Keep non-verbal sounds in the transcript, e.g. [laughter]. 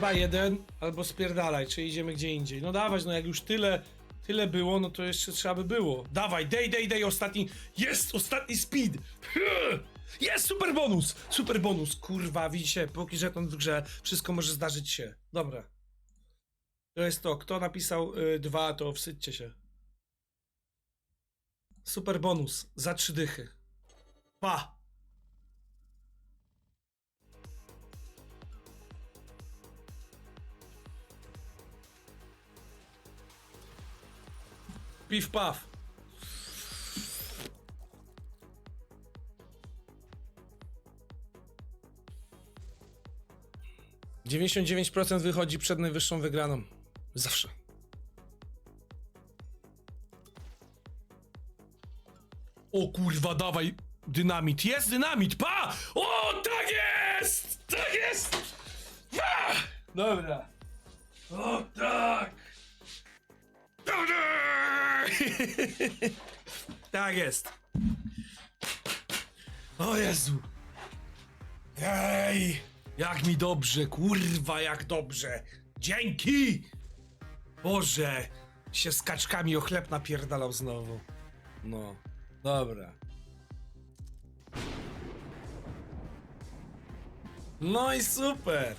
trzeba jeden, albo spierdalaj, czy idziemy gdzie indziej. No dawać, no jak już tyle, tyle było, no to jeszcze trzeba by było. Dawaj, dej, dej, dej, ostatni, jest, ostatni speed! [laughs] Jest, super bonus! Super bonus, kurwa, widzicie, póki żeton w grze, wszystko może zdarzyć się. Dobra. To jest to, kto napisał y, dwa, to wsyćcie się. Super bonus, za trzy dychy. Pa! Pif paf. Dziewięćdziesiąt dziewięć procent wychodzi przed najwyższą wygraną. Zawsze. O kurwa, dawaj dynamit. Jest dynamit, pa! O, tak jest! Tak jest! Pa! Dobra. O, tak! [laughs] Tak jest. O Jezu. Ej, jak mi dobrze, kurwa, jak dobrze. Dzięki! Boże, się z kaczkami o chleb napierdalał znowu. No, dobra. No i super.